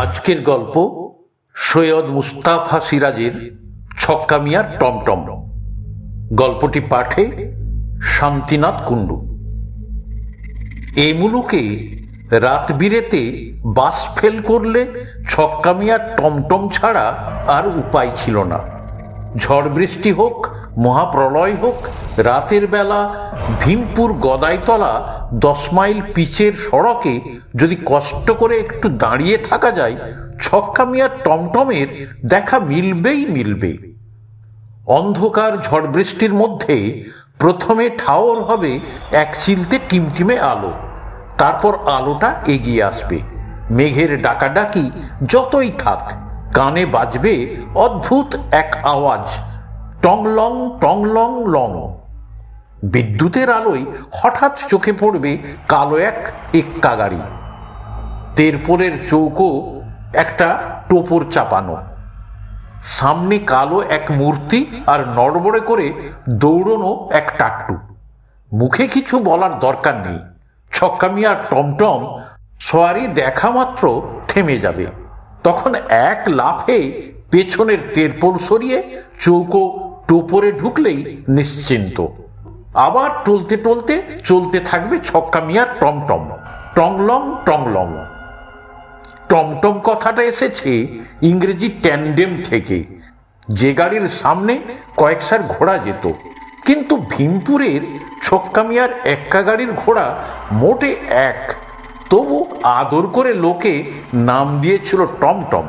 আজকের গল্প সৈয়দ মুস্তাফা সিরাজের ছক্কা মিয়ার টমটম। গল্পটি পাঠে শান্তিনাথ কুণ্ডু। এই মুলুকে রাত বিরেতে বাস ফেল করলে ছক্কা মিয়ার টমটম ছাড়া আর উপায় ছিল না। ঝড় বৃষ্টি হোক, মহাপ্রলয় হোক, রাতের বেলা ভীমপুর গদাইতলা দশ মাইল পিচের সড়কে যদি কষ্ট করে একটু দাঁড়িয়ে থাকা যায়, ছক্কা মিয়ার টমটমের দেখা মিলবেই মিলবে। অন্ধকার ঝড় বৃষ্টির মধ্যে প্রথমে ঠাওর হবে এক চিলতে টিমটিমে আলো। তারপর আলোটা এগিয়ে আসবে। মেঘের ডাকাডাকি যতই থাক, কানে বাজবে অদ্ভুত এক আওয়াজ। টংলং টংলং, লং। বিদ্যুতের আলোয় হঠাৎ চোখে পড়বে কালো এক এক্কা গাড়ি। তেরপোলের চৌকো একটা টোপর চাপানো। সামনে কালো এক মূর্তি আর নড়বড়ে করে দৌড়নো এক টাট্টু। মুখে কিছু বলার দরকার নেই। ছক্কামিয়ার টমটম সোয়ারি দেখা মাত্র থেমে যাবে। তখন এক লাফে পেছনের তেরপোল সরিয়ে চৌকো টোপরে ঢুকলেই নিশ্চিন্ত। আবার টলতে টলতে চলতে থাকবে ছক্কা মিয়ার টমটম টংলং টংলং টমটম কথাটা এসেছে ইংরেজি ট্যান্ডেম থেকে। যে গাড়ির সামনে কয়েকসার ঘোড়া যেত। কিন্তু ভীমপুরের ছক্কামিয়ার এক্কা গাড়ির ঘোড়া মোটে এক। তবু আদর করে লোকে নাম দিয়েছিল টমটম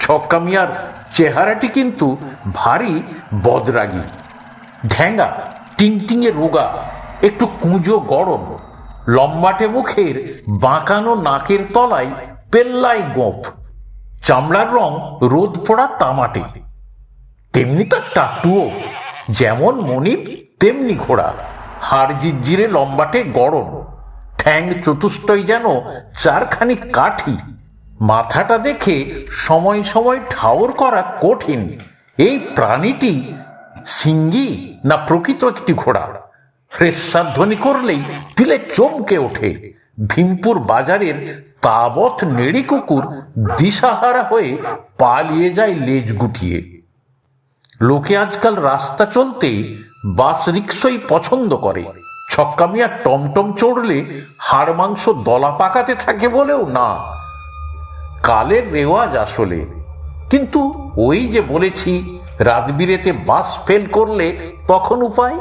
ছক্কামিয়ার চেহারাটি কিন্তু ভারী বদরাগী। ঢ্যাঙ্গা টিংটিঙে রোগা, একটু কুঁজো গরম, লম্বাটে মুখের, বাঁকানো নাকের তলায় পেল্লাই গোঁফ, চামড়ার রং রোদ পড়া তামাটে। তেমনি তার টাটুও, যেমন মনিব, তেমনি ঘোড়া, হাড় জিরজিরে লম্বাটে গরম, ঠ্যাং চতুষ্টয় যেন চারখানি কাঠি, মাথাটা দেখে সময় সময় ঠাওর করা কঠিন, এই প্রাণীটি সিঙ্গি না প্রকৃত একটি ঘোড়া? হ্রেস্বাধ্বনি করলেই পিলে চমকে ওঠে। ভীমপুর বাজারের তাবৎ নেড়ি কুকুর দিশাহারা হয়ে পালিয়ে যায় লেজ গুটিয়ে। লোকে আজকাল রাস্তা চলতে বাস রিক্সই পছন্দ করে। ছক্কামিয়া টমটম চড়লে হাড় মাংস দলা পাকাতে থাকে বলেও না। কালের রেওয়াজ আসলে। কিন্তু ওই যে বলেছি রাতবিরেতে বাস ফেল করলে তখন উপায়?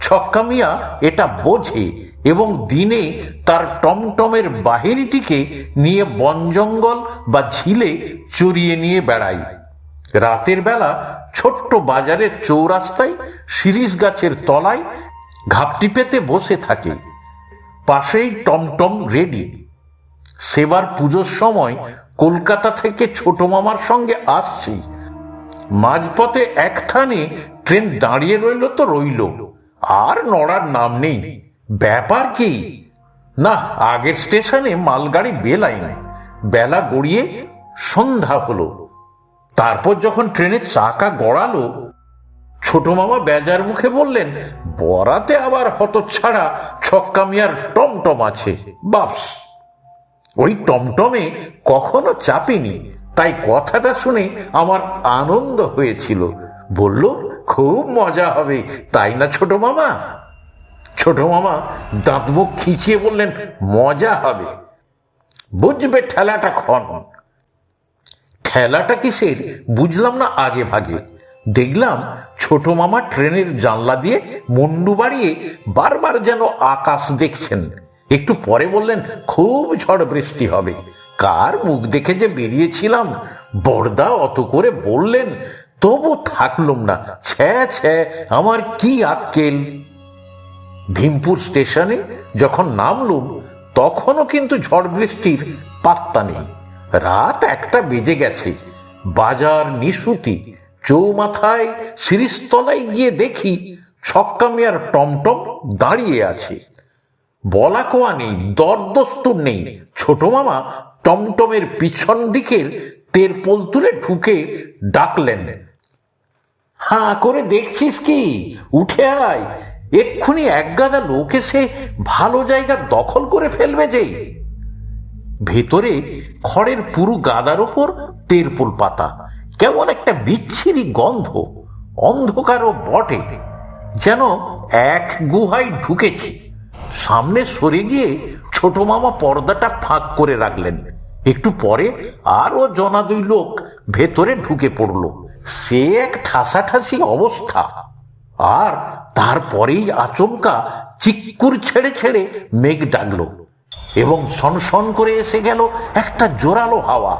ছক্কা মিয়া এটা বোঝে এবং দিনে তার টমটমের বাহিনীটিকে নিয়ে বন জঙ্গল বা ঝিলে চড়িয়ে নিয়ে বেড়ায়। রাতের বেলা ছোট্ট বাজারের চৌরাস্তায় শিরিষ গাছের তলায় ঘাপটি পেতে বসে থাকে। পাশেই টমটম রেডি। সেবার পুজোর সময় কলকাতা থেকে ছোট মামার সঙ্গে আসছি। মাঝপথে এক থানে ট্রেন দাঁড়িয়ে রইল তো রইল। আর নড়ার নাম নেই। ব্যাপার কি? না, আগের স্টেশনে মালগাড়ি বেলাইন। বেলা গড়িয়ে সন্ধ্যা হলো। তারপর যখন ট্রেনের চাকা গড়ালো, ছোট মামা বেজার মুখে বললেন, বরাতে আবার হতচ্ছাড়া ছক্কা মিয়ার টমটম আছে। বাপস! ওই টমটমে কখনো চাপিনি। তাই কথাটা শুনে আমার আনন্দ হয়েছিল। বলল, খুব মজা হবে, তাই না ছোট মামা? ছোট মামা দাঁত মুখ খিচিয়ে বললেন, মজা হবে। বুঝবে ঠেলাটা ক্ষণ। ঠেলাটা কিসের? বুঝলাম না আগে ভাগে। দেখলাম ছোট মামা ট্রেনের জানলা দিয়ে মুন্ডু বাড়িয়ে বারবার যেন আকাশ দেখছেন। একটু পরে বললেন, খুব ঝড় বৃষ্টি হবে। কার মুখ দেখে যে বেরিয়েছিলাম? বর্দা অত করে বললেন, তবু থাকলুম না। ছ্যা ছ্যা, আমার কি আক্কেল? ভীমপুর স্টেশনে যখন নামলুম, তখনও কিন্তু ঝড় বৃষ্টির পাত্তা নেই। রাত একটা বেজে গেছে। বাজার নিশুতি। চৌমাথায় শিরিস্তলায় গিয়ে দেখি ছক্কা মিয়ার টমটম দাঁড়িয়ে আছে। বলা কোয়া নেই, দরদস্তুর নেই। ছোট মামা টমটমের পিছন দিকের তেরপোল তুলে ঢুকে ডাকলেন। হাঁ, করে দেখছিস কি? উঠে আয়। এক্ষুনি একগাদা লোক এসে ভালো জায়গা দখল করে ফেলবে যে। ভেতরে খড়ের পুরু গাদার ওপর তেরপোল পাতা। কেমন একটা বিচ্ছিরি গন্ধ অন্ধকারও বটে। যেন এক গুহায় ঢুকেছি। সামনে সরে গিয়ে ছোট মামা পর্দাটা ফাঁক করে রাখলেন। একটু পরে আরও জনা দুই লোক ভেতরে ঢুকে পড়ল। সে এক ঠাসাঠাসি অবস্থা। আর তারপরেই আচমকা চিক্কুর ছেড়ে ছেড়ে মেঘ ডাকলো এবং সনসন করে এসে গেল একটা জোরালো হাওয়া।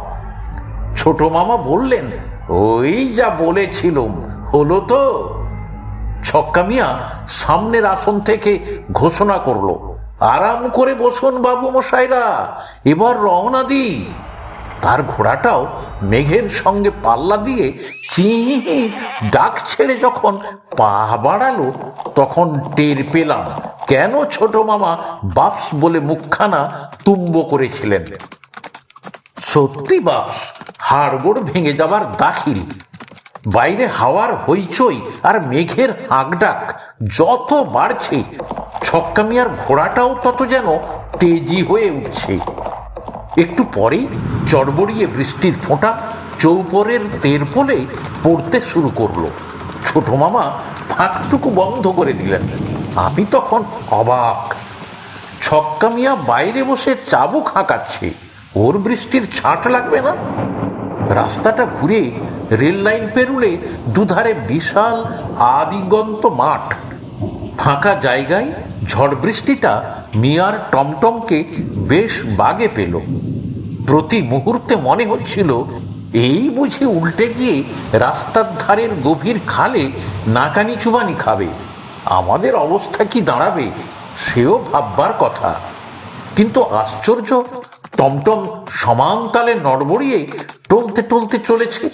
ছোট মামা বললেন, ওই যা বলেছিলুম, হলো তো? ছক্কা মিয়া সামনের আসন থেকে ঘোষণা করল আরাম করে বসুন বাবু মশাইরা। এবার রওনা দি তার ঘোড়াটাও মেঘের সঙ্গে পাল্লা দিয়ে চিহি ডাক ছেড়ে যখন পা বাড়ালো, তখন টের পেলাম, কেন ছোট মামা বাপস বলে মুখখানা তুম্ব করেছিলেন। সত্যি বাপস, হাড়গোড় ভেঙে যাবার দাখিল। বাইরে হাওয়ার হইচই আর মেঘের হাঁকডাক যত বাড়ছে ছক্কা মিয়ার ঘোড়াটাও তত যেন তেজি হয়ে উঠছে। একটু পরেই চড়বড়িয়ে বৃষ্টির ফোঁটা চৌপরের তেরপোলে পড়তে শুরু করল। ছোট মামা ফাঁকটুকু বন্ধ করে দিলেন। আমি তখন অবাক। ছক্কা মিয়া বাইরে বসে চাবুক হাঁকাচ্ছে। ওর বৃষ্টির ছাঁট লাগবে না? রাস্তাটা ঘুরে রেল লাইন পেরুলে দুধারে বিশাল আদিগন্ত মাঠ। ফাঁকা জায়গায় ঝড় বৃষ্টিটা মিয়ার টমটমকে বেশ বাগে পেল। প্রতি মুহূর্তে মনে হচ্ছিল, এই বুঝে উল্টে গিয়ে রাস্তার ধারের গভীর খালে নাকানি চুবানি খাবে। আমাদের অবস্থা কি দাঁড়াবে, সেও ভাববার কথা। কিন্তু আশ্চর্য, টমটম সমান তালে নড়বড়িয়ে টলতে টলতে চলেছে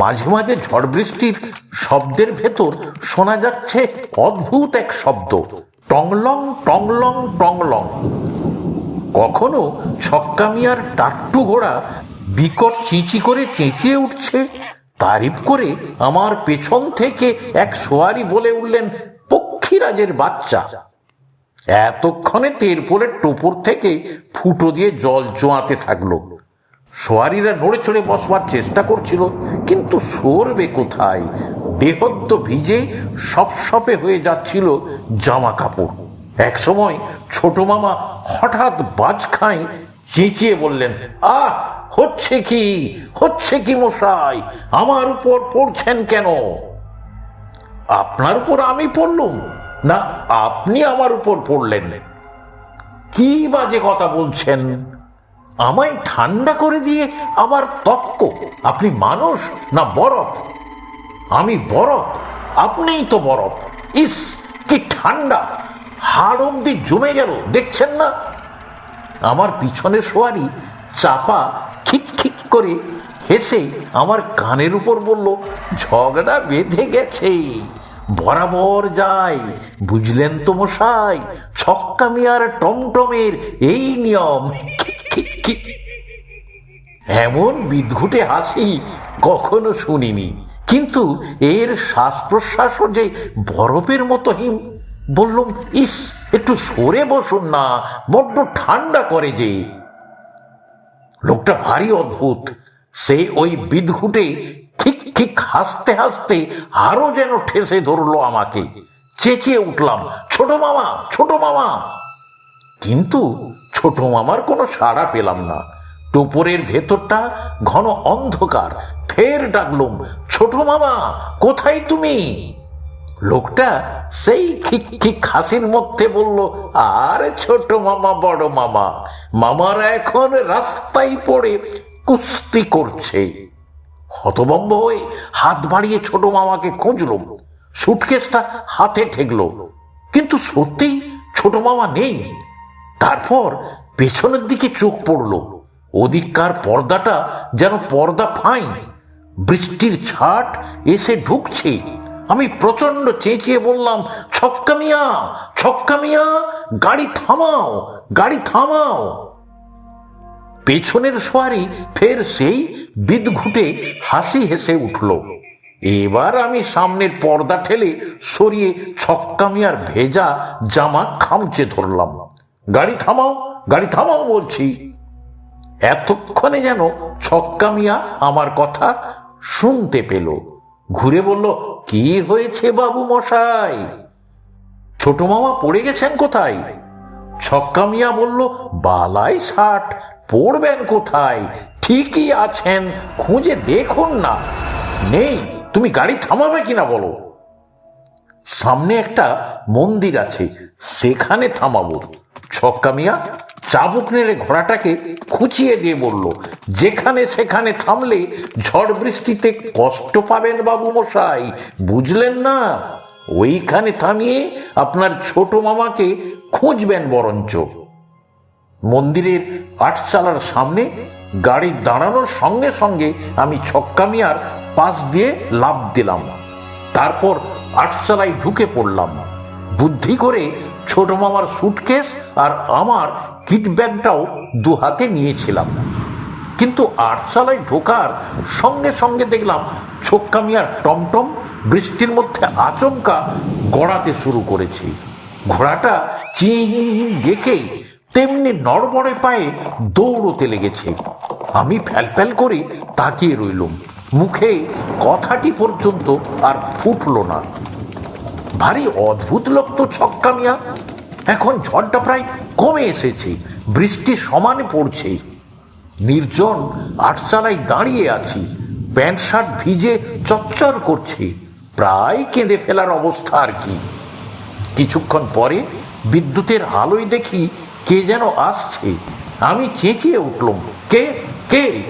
মাঝে মাঝে ঝড় বৃষ্টির শব্দের ভেতর শোনা যাচ্ছে অদ্ভুত এক শব্দ। টংলং টংলং টংলং। কখনো ছক্কা মিয়ার টাট্টু ঘোড়া বিকট চিঁচি করে চেঁচিয়ে উঠছে, তারিফ করে আমার পেছন থেকে এক সোয়ারি বলে উঠলেন, পক্ষীরাজের বাচ্চা। এতক্ষণে তেরপোলের টোপর থেকে ফুটো দিয়ে জল জোয়াতে থাকল। সোয়ারিরা নড়ে চড়ে বসবার চেষ্টা করছিল, কিন্তু সরবে কোথায়? দেহদ্দ ভিজে সপসপে হয়ে যাচ্ছিল জামা কাপড়। এক সময় ছোট মামা হঠাৎ বাজ খাই চেঁচিয়ে বললেন, আহ, হচ্ছে কি? হচ্ছে কি মশাই? আমার উপর পড়ছেন কেন? আপনার উপর আমি পড়লুম? না, আপনি আমার উপর পড়লেন। কি বাজে কথা বলছেন? আমায় ঠান্ডা করে দিয়ে আবার তক্ক। আপনি মানুষ না বরফ? আমি বরফ, আপনিই তো বরফ। ইস, কি ঠান্ডা! হাড় অব্দি জমে গেল, দেখছেন না? আমার পিছনে সোয়ারি চাপা খিক করে হেসে আমার কানের উপর বলল, ঝগড়া বেঁধে গেছে। বরাবর যায় বুঝলেন তো মশাই, ছক্কা মিয়ার টমটমের এই নিয়ম। এমন বিদ্ঘুটে হাসি কখনো শুনিনি। কিন্তু এর শ্বাস প্রশ্বাসও যে বরফের মতো হিম, বললুম, ইস, একটু সরে বসুন না, বড্ড ঠান্ডা করে যে। লোকটা ভারী অদ্ভুত। সে ওই বিদঘুটে ঠিক ঠিক হাসতে হাসতে আরও যেন ঠেসে ধরলো আমাকে। চেঁচিয়ে উঠলাম, ছোট মামা ছোট মামা। কিন্তু ছোট মামার কোনো সাড়া পেলাম না। টোপরের ভেতরটা ঘন অন্ধকার। ফের ডাকলুম, ছোট মামা, কোথায় তুমি? লোকটা সেই খিক খিক হাসির মধ্যে বলল, আরে ছোট মামা, বড় মামা, মামারা এখন রাস্তায় পড়ে কুস্তি করছে। হতবম্ব হয়ে হাত বাড়িয়ে ছোট মামাকে খুঁজলুম। সুটকেসটা হাতে ঠেকলো। কিন্তু সত্যিই ছোট মামা নেই। তারপর পেছনের দিকে চোখ পড়ল। ওদিককার পর্দাটা যেন পর্দা ফাই বৃষ্টির ছাট এসে ঢুকছে। আমি প্রচণ্ড চেঁচিয়ে বললাম, ছক্কা মিয়া ছক্কা মিয়া, গাড়ি থামাও গাড়ি থামাও। পেছনের সোয়ারি ফের সেই বিদঘুটে হাসি হেসে উঠল। এবার আমি সামনের পর্দা ঠেলে সরিয়ে ছক্কা মিয়ার ভেজা জামা খামচে ধরলাম। গাড়ি থামাও গাড়ি থামাও বলছি। এতক্ষণে যেন ছক্কা মিয়া আমার কথা শুনতে পেল। ঘুরে বলল, কি হয়েছে বাবু মশাই? ছোট মামা পড়ে গেছেন কোথায়? ছক্কা মিয়া বলল, বালাই ষাট, পড়বেন কোথায়? ঠিকই আছেন, খুঁজে দেখুন না। নেই, তুমি গাড়ি থামাবে কিনা বলো? সামনে একটা মন্দির আছে, সেখানে থামাবো। ছক্কা মিয়া, চাবুক নেড়ে ঘোড়াটাকে খুঁচিয়ে দিয়ে বলল, যেখানে সেখানে থামলে ঝড় বৃষ্টিতে কষ্ট পাবেন বাবু মশাই, বুঝলেন না? ওইখানে থামিয়ে আপনার ছোট মামাকে খুঁজবেন বরঞ্চ। মন্দিরের আটচালার সামনে গাড়ি দাঁড়ানোর সঙ্গে সঙ্গে আমি ছক্কা মিয়ার পাশ দিয়ে লাভ দিলাম। তারপর আটচালায় ঢুকে পড়লাম। বুদ্ধি করে ছোট মামার সুটকেস আর আমার কিট ব্যাগটাও দু হাতে নিয়েছিলাম। কিন্তু আটচালায় ঢোকার সঙ্গে সঙ্গে দেখলাম ছোক্কা মিয়ার টমটম বৃষ্টির মধ্যে আচমকা গড়াতে শুরু করেছে। ঘোড়াটা চিহি ডেকেই তেমনি নড়বড়ে পায়ে দৌড়তে লেগেছে। আমি ফ্যাল করে তাকিয়ে রইলুম। মুখে কথাটি পর্যন্ত আর ফুটল না। ভারী অদ্ভুত লোক তো ছক্কা মিয়া। এখন ঝড়টা প্রায় কমে এসেছে, বৃষ্টি সমানে পড়ছে। নির্জন আটচালায় দাঁড়িয়ে আছি, প্যান্ট শার্ট ভিজে চচ্চর করছে, প্রায় কেঁদে ফেলার অবস্থা আর কি। কিছুক্ষণ পরে বিদ্যুতের আলোয় দেখি কে যেন আসছে। আমি চেঁচিয়ে উঠলাম, কে? কে?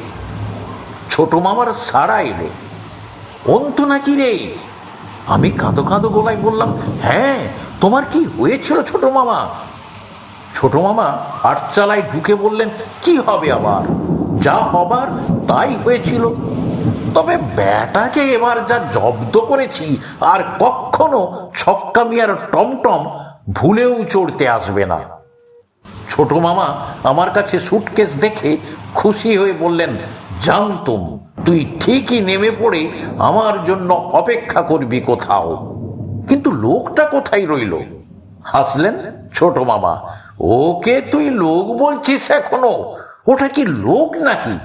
ছোট মামার সারা এলো, অন্তু নাকি রে? আমি কাঁদো কাঁদো গলায় বললাম হ্যাঁ তোমার কি হয়েছিল ছোট মামা? ছোট মামা আটচালায় ঢুকে বললেন, কি হবে আবার? যা হবার তাই হয়েছিল। তবে ব্যাটাকে এবার যা জব্দ করেছি, আর কখনো ছক্কা মিয়ার টমটম ভুলেও চড়তে আসবে না। ছোট মামা আমার কাছে সুটকেস দেখে খুশি হয়ে বললেন জানতুম তুই ঠিকই নেমে পড়ে আমার জন্য অপেক্ষা করবি কোথাও। কিন্তু লোকটা কোথায় রইল? হাসলেন ছোট মামা। ওকে তুই লোক বলছিস এখনও? ওটা কি লোক নাকি?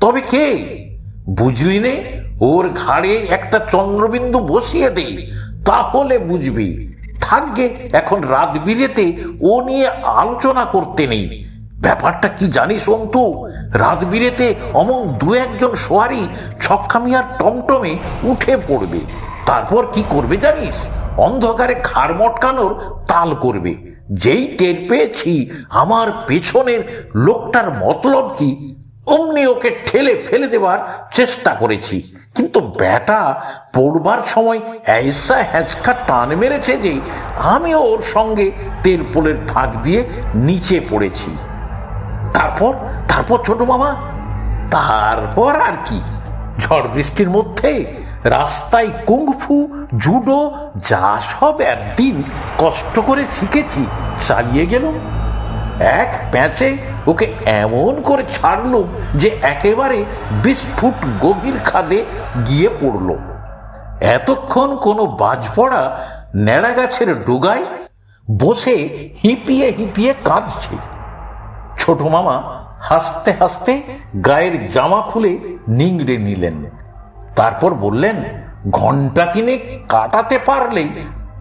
তবে কে? বুঝলি নে, ওর ঘাড়ে একটা চন্দ্রবিন্দু বসিয়ে দে, তাহলে বুঝবি। থাকবে এখন রাত বিরেতে, ও নিয়ে আলোচনা করতে নেই। ব্যাপারটা কি জানিস, অন্তু? রাত বিরেতে অমন দু একজন সোয়ারি ছক্কামিয়ার টমটমে উঠে পড়বে। তারপর কি করবে জানিস? অন্ধকারে ঘাড় মটকানোর তাল করবে। যেই টের পেয়েছি, আমার পেছনের লোকটার মতলব কি? অমনি ওকে ঠেলে ফেলে দেবার চেষ্টা করেছি। কিন্তু ব্যাটা পড়বার সময় ऐसा হ্যাঁচকা টান মেরেছে যে আমিও ওর সঙ্গে তেরপোলের ফাঁক দিয়ে নিচে পড়েছি। তারপর তারপর ছোট মামা, তারপর আর কি? ঝড় বৃষ্টির মধ্যে রাস্তায় কুংফু, জুডো, যা সব একদিন কষ্ট করে শিখেছি, চালিয়ে গেল। এক প্যাঁচে ওকে এমন করে ছাড়লো যে একেবারে বিশ ফুট গভীর খাদে গিয়ে পড়ল। এতক্ষণ কোনো বাজ পড়া ন্যাড়া গাছের ডোগায় বসে হিপিয়ে হিপিয়ে কাঁদছে। ছোট মামা হাসতে হাসতে গায়ের জামা খুলে নিংড়ে নিলেন। তারপর বললেন, ঘণ্টা তিনে কাটাতে পারলেই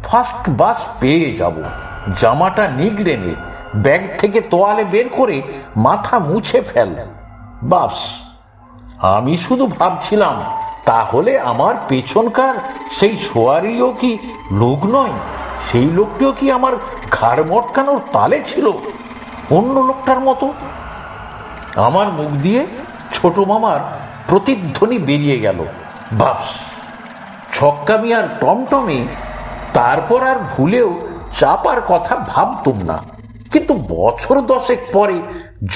ফার্স্ট বাস পেয়ে যাব। জামাটা নিগড়ে নে, ব্যাগ থেকে তোয়ালে বের করে মাথা মুছে ফেল। বাস। আমি শুধু ভাবছিলাম, তাহলে আমার পেছনকার সেই সোয়ারিও কি লোক নয়? সেই লোকটিও কি আমার ঘাড় মটকানোর তালে ছিল? লোকটার মতো। আমার মুখ দিয়ে ছোট মামার প্রতিধ্বনি বেরিয়ে গেল। বাস। ছক্কা মিয়ার টমটমে তারপর আর ভুলেও চাপার কথা ভাবতুম না। কিন্তু বছর দশেক পরে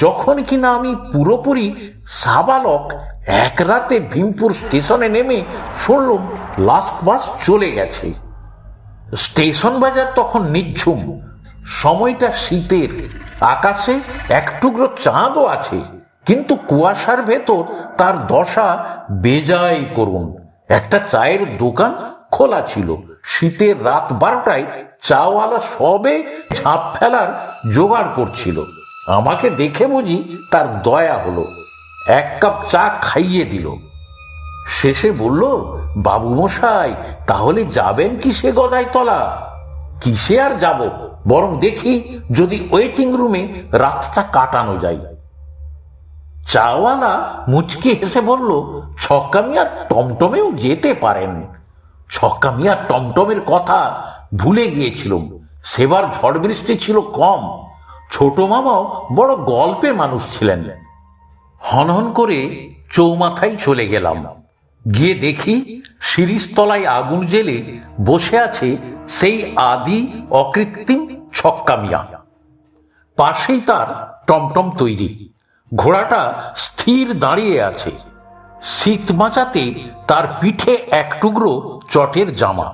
যখন কিনা আমি পুরোপুরি সাবালক এক রাতে ভীমপুর স্টেশনে নেমে শুনলাম লাস্ট বাস চলে গেছে। স্টেশন বাজার তখন নিঝুম। সময়টা শীতের। আকাশে এক টুকরো চাঁদও আছে, কিন্তু কুয়াশার ভেতর তার দশা বেজায় করুন একটা চায়ের দোকান খোলা ছিল। শীতের রাত বারোটায় চাওয়ালা সবে ঝাঁপ ফেলার জোগাড় করছিল। আমাকে দেখে বুঝি তার দয়া হলো। এক কাপ চা খাইয়ে দিল। শেষে বলল বাবু মশাই তাহলে যাবেন কি সে গদায় তলা কিসে আর যাব? বরং দেখি যদি ওয়েটিং রুমে রাতটা কাটানো যায়। চাওয়ালা মুচকি হেসে বলল, ছক্কা মিয়া টমটমেও যেতে পারেন। ছক্কা টমটমের কথা ভুলে গিয়েছিলাম সেবার ঝড় বৃষ্টি ছিল কম। ছোট মামাও বড় গল্পে মানুষ ছিলেন। হনহন করে চৌমাথায় চলে গেলাম। গিয়ে দেখি শিরিষতলায় আগুন জেলে বসে আছে সেই আদি অকৃত্রিম ছক্কা মিয়া। পাশেই তার টমটম তৈরি। ঘোড়াটা স্থির দাঁড়িয়ে আছে। শীত বাঁচাতে তার পিঠে এক টুকরো চটের জামা।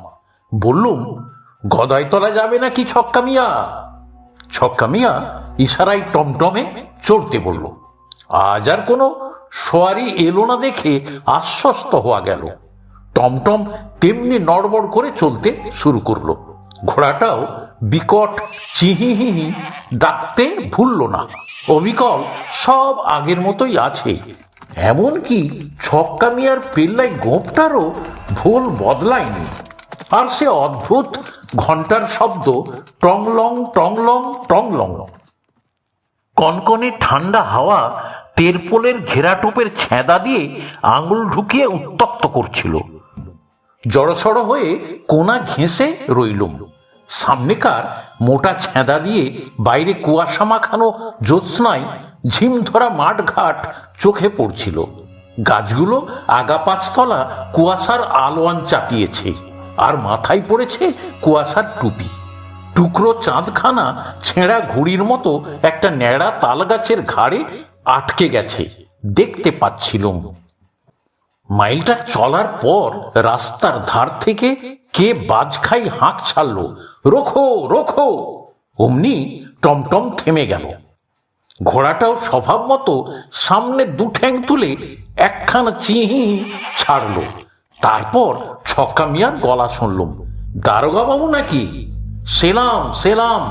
বললুম, গদাইতলা যাবে নাকি ছক্কা মিয়া? ছক্কা মিয়া ইশারায় টমটমে চড়তে বলল, আজ আর কোনো সোয়ারি এলো না দেখে আশ্বস্ত হওয়া গেল। টমটম তেমনি নড়বড় করে চলতে শুরু করল। ঘোড়াটাও বিকট চিহিহিহি ডাকতে ভুলল না। অবিকল সব আগের মতোই আছে। এমনকি ছক্কা মিয়ার পেল্লাই গোপটারও ভুল বদলায়নি। আর সে অদ্ভুত ঘণ্টার শব্দ টংলং টংলং টংলং। কনকনে ঠান্ডা হাওয়া তেরপোলের ঘেরাটোপের ছেঁদা দিয়ে আঙুল ঢুকিয়ে উত্তপ্ত করছিল। জড়সড় হয়ে কোনা ঘেঁষে রইলুম। সামনেকার মোটা ছেঁদা দিয়ে বাইরে কুয়াশা মাখানো জ্যোৎস্নায় ঝিম ধরা মাঠঘাট চোখে পড়ছিল। গাছগুলো আগা পাঁচতলা কুয়াশার আলোয়ান চাপিয়েছে আর মাথায় পড়েছে কুয়াশার টুপি। টুকরো চাঁদখানা ছেঁড়া ঘুড়ির মতো একটা ন্যাড়া তাল গাছের ঘাড়ে আটকে গেছে, দেখতে পাচ্ছিলুম। মাইলটা চলার পর রাস্তার ধার থেকে কে বাজখাই হাঁক ছাড়ল রোখো রোখো। অমনি টমটম থেমে গেল। ঘোড়াটাও স্বভাব মতো সামনে দু ঠ্যাং তুলে একখানা চিহি ছাড়ল। তারপর ছক্কা মিয়ার গলা শুনলুম দারোগা বাবু নাকি? সেলাম সেলাম।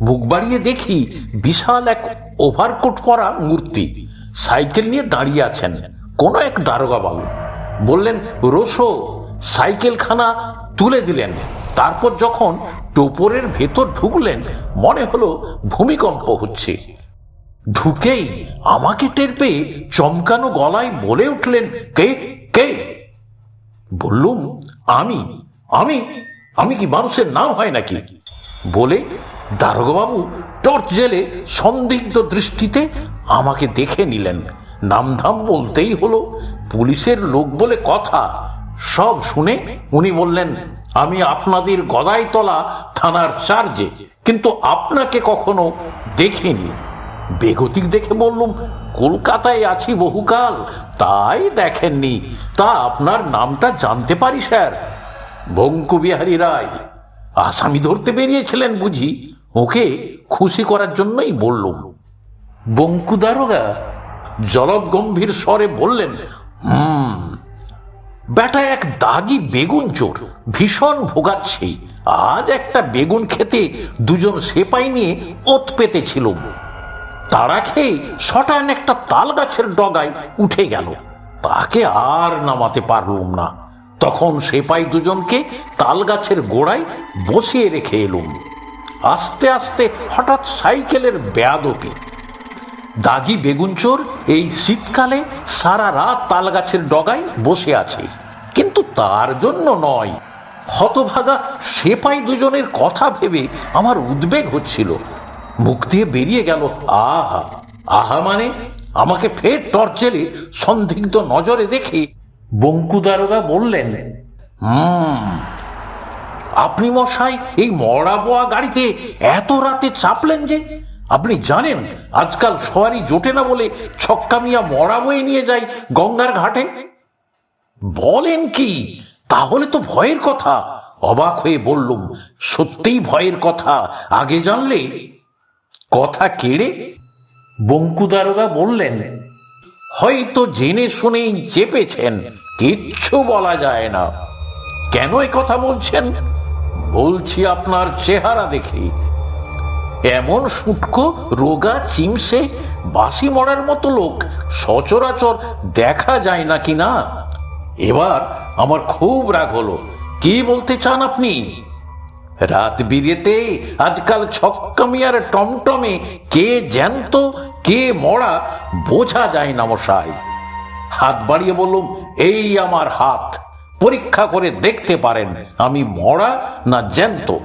মুখ বাড়িয়ে দেখি বিশাল এক ওভারকোট পরা মূর্তি। সাইকেল নিয়ে দাঁড়িয়ে আছেন কোনো এক দারোগা বাবু বললেন রোসো সাইকেলখানা তুলে দিলেন। তারপর যখন টোপরের ভেতর ঢুকলেন, মনে হলো ভূমিকম্প হচ্ছে। ঢুকেই আমাকে টের পেয়ে চমকানো গলায় বলে উঠলেন, কে? কে? বললুম, আমি আমি আমি কি মানুষের নাম হয় নাকি? বলে দারোগাবাবু টর্চ জেলে সন্দিগ্ধ দৃষ্টিতে আমাকে দেখে নিলেন। নামধাম বলতেই হলো, পুলিশের লোক বলে কথা সব শুনে উনি বললেন, আমি আপনাদের গদাইতলা থানার চার্জে, কিন্তু আপনাকে কখনো দেখিনি। বেগতিক দেখে বললুম, কলকাতায় আছি বহুকাল, তাই দেখেননি। তা আপনার নামটা জানতে পারি, স্যার? বঙ্কুবিহারী রায়, আসামি ধরতে বেরিয়েছিলেন বুঝি? ওকে খুশি করার জন্যই বললুম। বঙ্কু দারোগা? জলদ গম্ভীর স্বরে বললেন, হুম বেটা এক দাগি বেগুন চোর, ভীষণ ভোগাচ্ছে। আজ একটা বেগুন খেতে দুজন সেপাই নিয়ে ওত পেতেছিল। তারা খেয়ে শটান একটা তাল গাছের ডগায় উঠে গেল। তাকে আর নামাতে পারলুম না। তখন সেপাই দুজনকে তাল গাছের গোড়ায় বসিয়ে রেখে এলুম। আস্তে আস্তে হঠাৎ সাইকেলের বেয়াদপি দাগি বেগুন চোর এই শীতকালে সারা রাত তাল গাছের ডগায় বসে আছে। কিন্তু তার জন্য নয়। হতভাগা সেপাই দুজনের কথা ভেবে আমার উদ্বেগ হচ্ছিল। মুখ দিয়ে বেরিয়ে গেল, আহা আহা মানে? আমাকে ফের টর্চেলে সন্দিগ্ধ নজরে দেখে বঙ্কু দারোগা বললেন আপনি মশাই, এই মরা বোয়া গাড়িতে এত রাতে চাপলেন যে আপনি জানেন, আজকাল সওয়ারি জোটে না বলে ছক্কা মিয়া মরা বয়ে নিয়ে যায় গঙ্গার ঘাটে? বলেন কি? তাহলে তো ভয়ের কথা। অবাক হয়ে বললুম, সত্যিই ভয়ের কথা। আগে জানলে? কথা কেড়ে বঙ্কু দারোগা বললেন, হয়তো জেনে শুনেই চেপেছেন, কিচ্ছু বলা যায় না। কেন কথা বলছেন? বলছি আপনার চেহারা দেখে। এমন শুটকো রোগা, চিমসে বাসি মরার মতো লোক সচরাচর দেখা যায় না কি না? এবার আমার খুব রাগ হলো। কি বলতে চান আপনি? রাত বিরেতে আজকাল ছক্কামি আর টমটমে কে জ্যান্ত, কে মরা বোঝা যায় না মশাই। হাত বাড়িয়ে বললুম, এই আমার হাত, পরীক্ষা করে দেখতে পারেন, আমি মরা না জ্যান্ত?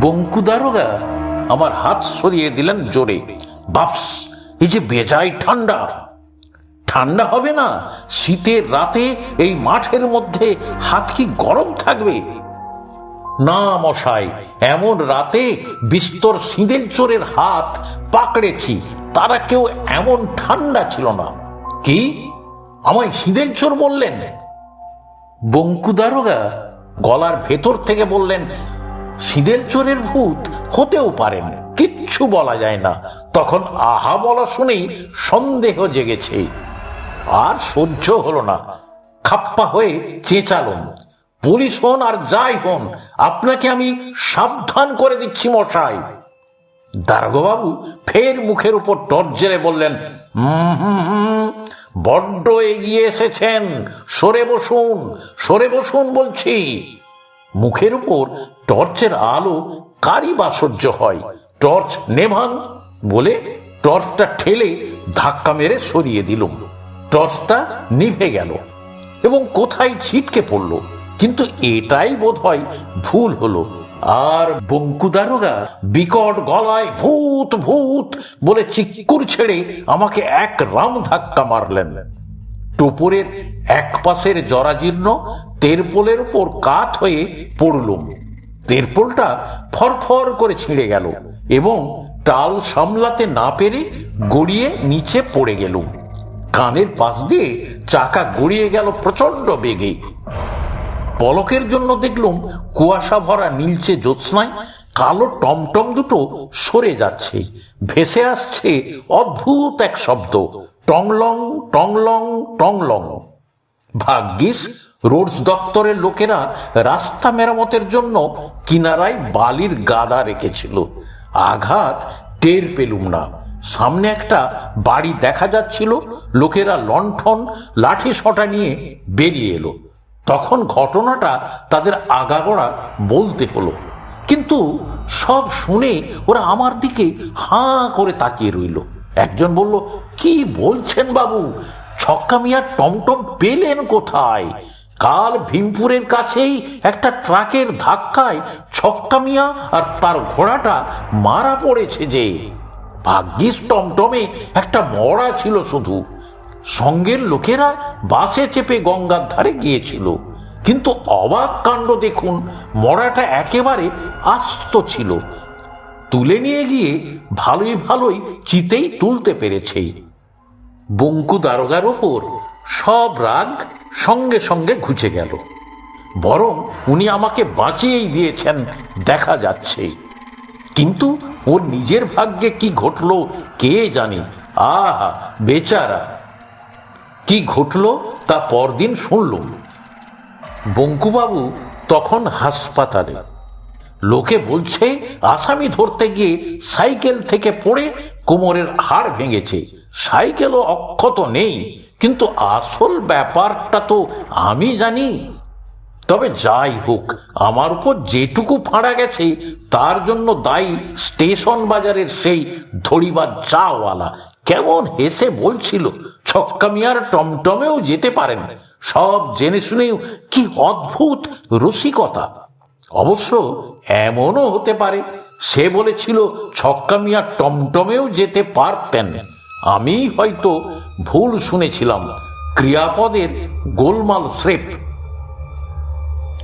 বঙ্কু দারোগা আমার হাত সরিয়ে দিলেন জোরে। বাপস, এই যে বেজাই ঠান্ডা। ঠান্ডা হবে না, শীতের রাতে এই মাঠের মধ্যে হাত কি গরম থাকবে? না মশাই, এমন রাতে বিস্তর সিঁদের চোরের হাত পাকড়েছি, তারা কেউ এমন ঠান্ডা ছিল না। কি? আমায় সিঁদের চোর বললেন? বঙ্কু দারোগা গলার ভেতর থেকে বললেন সিঁদের চোরের ভূত হতেও পারেন কিচ্ছু বলা যায় না। তখন আহা বলা শুনেই সন্দেহ জেগেছে। আর সহ্য হলো না। খাপ্পা হয়ে চেঁচালুম। পুলিশ হন আর যাই হন আপনাকে আমি সাবধান করে দিচ্ছি মশাই। দারোগাবু ফের মুখের উপর টর্চ জেলে বললেন "হুম, হুম, হুম, বড্ড এগিয়ে এসেছেন। সরে বসুন সরে বসুন বলছি। মুখের উপর টর্চের আলো কারি বা সহ্য হয়? টর্চ নেভান বলে টর্চটা ঠেলে ধাক্কা মেরে সরিয়ে দিলুম। টর্চটা নিভে গেল এবং কোথায় ছিটকে পড়ল? কিন্তু এটাই বোধ হয় ভুল হলো। আর বঙ্কু দারোগা বিকট গলায়, ভূত ভূত! বলে চিক্কুর ছেড়ে আমাকে এক রাম ধাক্কা মারলেন। টোপরের এক পাশের জরাজীর্ণ তেরপোলের উপর কাত হয়ে পড়লুম। তেরপোলটা ফরফর করে ছিঁড়ে গেল এবং টাল সামলাতে না পেরে গড়িয়ে নিচে পড়ে গেল। কানের পাশ দিয়ে চাকা গড়িয়ে গেল প্রচণ্ড বেগে। পলকের জন্য দেখলুম কুয়াশা ভরা নীলচে জ্যোৎস্নায় কালো টমটম দুটো সরে যাচ্ছে, ভেসে আসছে অদ্ভুত এক শব্দ, টংলং টংলং টংলং। ভাগ্যিস রোডস দপ্তরের লোকেরা রাস্তা মেরামতের জন্য কিনারায় বালির গাদা রেখেছিল। আঘাত টের পেলুম না। সামনে একটা বাড়ি দেখা যাচ্ছিল, লোকেরা লণ্ঠন, লাঠি সটা নিয়ে বেরিয়ে এলো। তখন ঘটনাটা তাদের আগাগোড়া বলতে হলো। কিন্তু সব শুনে ওরা আমার দিকে হাঁ করে তাকিয়ে রইল। একজন বলল, কি বলছেন বাবু? ছক্কা মিয়ার টমটম পেলেন কোথায়? কাল ভীমপুরের কাছেই একটা ট্রাকের ধাক্কায় ছক্কা মিয়া আর তার ঘোড়াটা মারা পড়েছে যে। ভাগ্যিস টমটমে একটা মরা ছিল শুধু। সঙ্গের লোকেরা বাসে চেপে গঙ্গার ধারে গিয়েছিল। কিন্তু অবাক কাণ্ড দেখুন, মরাটা একেবারে আস্ত ছিল। তুলে নিয়ে গিয়ে ভালোই ভালোই চিতেই তুলতে পেরেছে। বঙ্কু দারোগার ওপর সব রাগ সঙ্গে সঙ্গে ঘুচে গেল। বরং উনি আমাকে বাঁচিয়েই দিয়েছেন, দেখা যাচ্ছে। কিন্তু ওর নিজের ভাগ্যে কি ঘটলো কে জানে? আহা, বেচারা। কি ঘটলো তা পরদিন শুনলুম। বঙ্কুবাবু তখন হাসপাতালে। লোকে বলছে, আসামি ধরতে গিয়ে সাইকেল থেকে পড়ে কোমরের হাড় ভেঙেছে। সাইকেলও অক্ষত নেই। কিন্তু আসল ব্যাপারটা তো আমি জানি। তবে যাই হোক, আমার উপর যেটুকু ফাঁড়া গেছে, তার জন্য দায়ী স্টেশন বাজারের সেই ধরিবার চাওয়ালা। কেমন হেসে বলছিল, ছক্কা মিয়ার টমটমেও যেতে পারেন। সব জেনে শুনেও কি অদ্ভুত রসিকতা। অবশ্য এমনও হতে পারে সে বলেছিল, ছক্কা মিয়া টমটমেও যেতে পারতেন। আমি হয়তো ভুল শুনেছিলাম। ক্রিয়াপদের গোলমাল স্রেফ।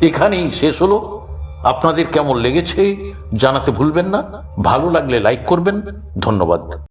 এখানেই শেষ হলো। আপনাদের কেমন লেগেছে জানাতে ভুলবেন না। ভালো লাগলে লাইক করবেন। ধন্যবাদ।